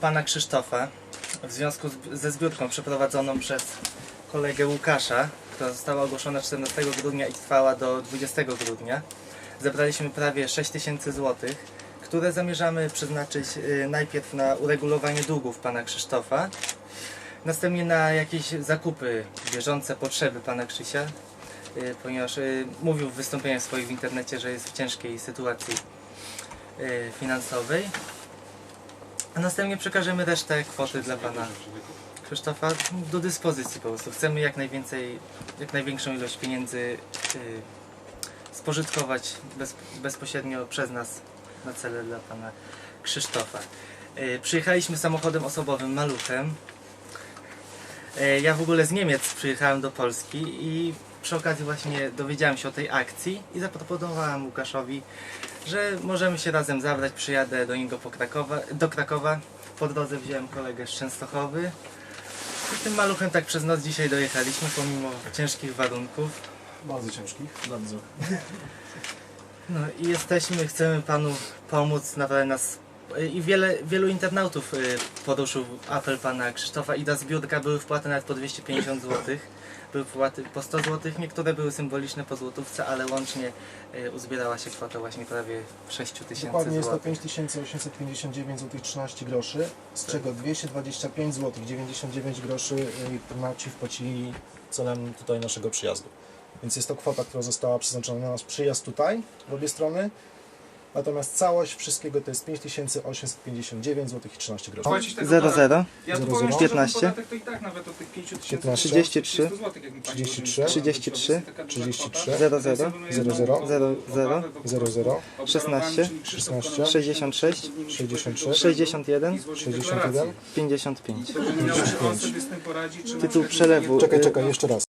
pana Krzysztofa w związku z, ze zbiórką przeprowadzoną przez kolegę Łukasza, która została ogłoszona 14 grudnia i trwała do 20 grudnia. Zebraliśmy prawie 6 tysięcy złotych, które zamierzamy przeznaczyć y, najpierw na uregulowanie długów pana Krzysztofa, następnie na jakieś zakupy, bieżące potrzeby pana Krzysia, y, ponieważ y, mówił w wystąpieniach swoich w internecie, że jest w ciężkiej sytuacji finansowej. A następnie przekażemy resztę kwoty dla pana Krzysztofa do dyspozycji po prostu. Chcemy jak najwięcej, jak największą ilość pieniędzy y, spożytkować bez, bezpośrednio przez nas na cele dla pana Krzysztofa. Y, przyjechaliśmy samochodem osobowym Maluchem. Y, ja w ogóle z Niemiec przyjechałem do Polski i przy okazji właśnie dowiedziałem się o tej akcji i zaproponowałem Łukaszowi, że możemy się razem zabrać, przyjadę do niego po Krakowa, do Krakowa. Po drodze wziąłem kolegę z Częstochowy. I tym maluchem tak przez noc dzisiaj dojechaliśmy, pomimo ciężkich warunków. Bardzo ciężkich. Bardzo. No i jesteśmy, chcemy panu pomóc, naprawdę nas i wiele, wielu internautów y, poruszył apel pana Krzysztofa i ta zbiórka były wpłaty nawet po 250 zł. Były wpłaty po 100 zł, niektóre były symboliczne po złotówce, ale łącznie y, uzbierała się kwota właśnie prawie 6 tysięcy Dokładnie jest to złotych. 5859 zł 13 groszy, z czego 225 zł 99 groszy y, Prymaci wpłacili celem tutaj naszego przyjazdu. Więc jest to kwota, która została przeznaczona na nasz przyjazd tutaj, w obie strony. Natomiast całość wszystkiego to jest 5859 zł 13 groszy. Płacić tego 00 podatku. Ja Zero, tu powiem zero. szczerze, 15. ten podatek to i tak nawet od tych 5 tysięcy 15. 33. zł, jak mi pani 33. mówi, 33. taka duża 33. kwota. 00 Ja sobie jedną 00 oprawę, 00 po prostu 00 obdarowałem, 16 czyli Krzysztof 16 Konopski, 66 żeby nimi 66 pojechać do 61 i złożyć 61 deklarację. 55 Żeby miał, czy on sobie z tym poradzi, czy na Tytuł przykład przelewu. Czekaj, czekaj, jeszcze raz.